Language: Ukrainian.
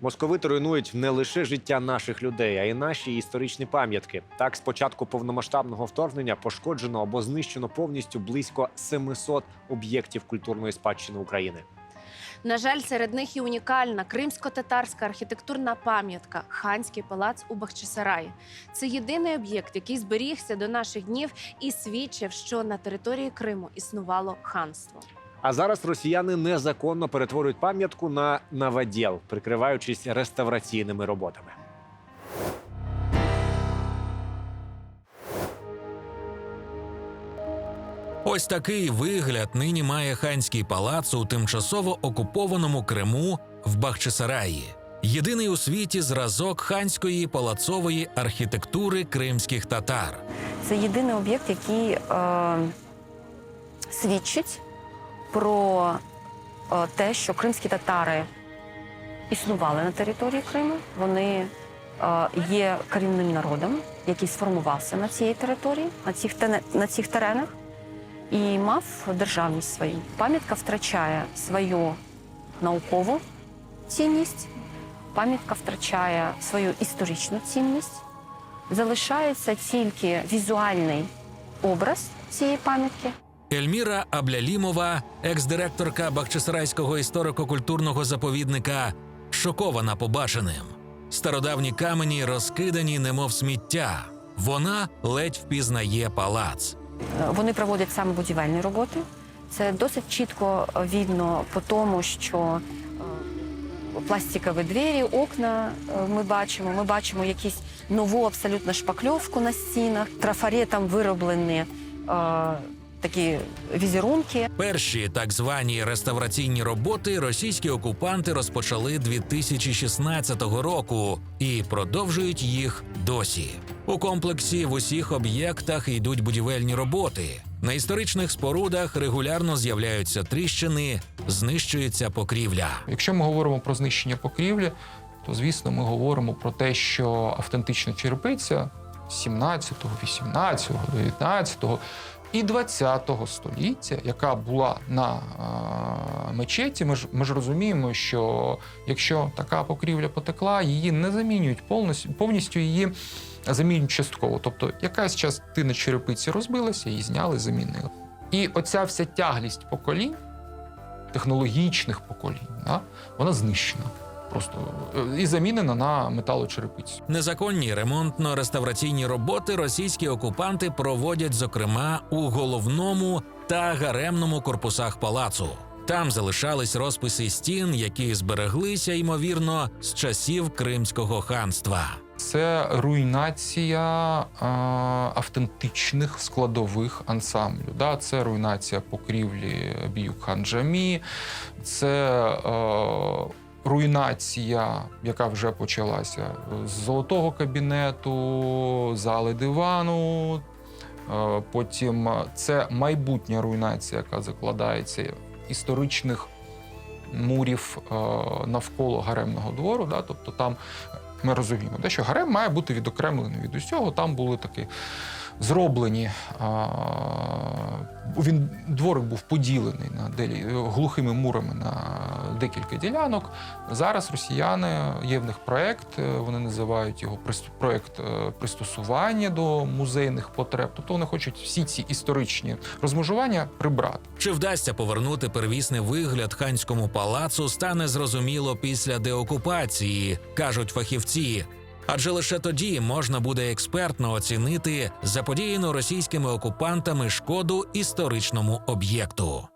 Московити руйнують не лише життя наших людей, а й наші історичні пам'ятки. Так, з початку повномасштабного вторгнення пошкоджено або знищено повністю близько 700 об'єктів культурної спадщини України. На жаль, серед них і унікальна кримсько-татарська архітектурна пам'ятка ханський палац у Бахчисараї. Це єдиний об'єкт, який зберігся до наших днів і свідчив, що на території Криму існувало ханство. А зараз росіяни незаконно перетворюють пам'ятку на новоділ, прикриваючись реставраційними роботами. Ось такий вигляд нині має ханський палац у тимчасово окупованому Криму в Бахчисараї. Єдиний у світі зразок ханської палацової архітектури кримських татар. Це єдиний об'єкт, який е, свідчить про е, те, що кримські татари існували на території Криму. Вони е, є корінним народом, який сформувався на цій території, на цих, на цих теренах, і мав державність свою. Пам'ятка втрачає свою наукову цінність, пам'ятка втрачає свою історичну цінність залишається тільки візуальний образ цієї пам'ятки. Ельміра Аблялімова, екс-директорка Бахчисарайського історико-культурного заповідника, шокована побаченим. Стародавні камені розкидані, немов сміття. Вона ледь впізнає палац. Вони проводять саме будівельні роботи. Це досить чітко видно по тому, що е, пластикові двері, окна е, ми бачимо. Ми бачимо якісь нову абсолютно шпакльовку на стінах, трафаретом вироблені е, такі візерунки. Перші так звані реставраційні роботи російські окупанти розпочали 2016 року і продовжують їх досі. У комплексі в усіх об'єктах йдуть будівельні роботи. На історичних спорудах регулярно з'являються тріщини, знищується покрівля. Якщо ми говоримо про знищення покрівлі, то звісно ми говоримо про те, що автентична черепиця 17, 18, 19 і 20 століття, яка була на е, мечеті, ми ж, ми ж розуміємо, що якщо така покрівля потекла, її не замінюють повністю, повністю її замінюють частково. Тобто якась частина черепиці розбилася, її зняли, замінили. І оця вся тяглість поколінь технологічних поколінь, да, вона знищена просто е, і замінена на металочерепицю. Незаконні ремонтно-реставраційні роботи російські окупанти проводять, зокрема, у головному та гаремному корпусах палацу. Там залишались розписи стін, які збереглися, ймовірно, з часів Кримського ханства. Це руйнація е, автентичних складових ансамблю. Да? Це руйнація покрівлі Біюк-Ханджамі, це е, руйнація, яка вже почалася з золотого кабінету, зали дивану. Е, Потім це майбутня руйнація, яка закладається історичних мурів е, навколо гаремного двору. Да? Тобто там ми розуміємо, що гарем має бути відокремлений від усього. Там були такі зроблені. Він дворик був поділений на глухими мурами на декілька ділянок. Зараз росіяни є в них проект, е, вони називають його проект е, пристосування до музейних потреб. Тобто вони хочуть всі ці історичні розмежування прибрати. Чи вдасться повернути первісний вигляд ханському палацу, стане зрозуміло після деокупації, кажуть фахівці. Адже лише тоді можна буде експертно оцінити заподіяну російськими окупантами шкоду історичному об'єкту.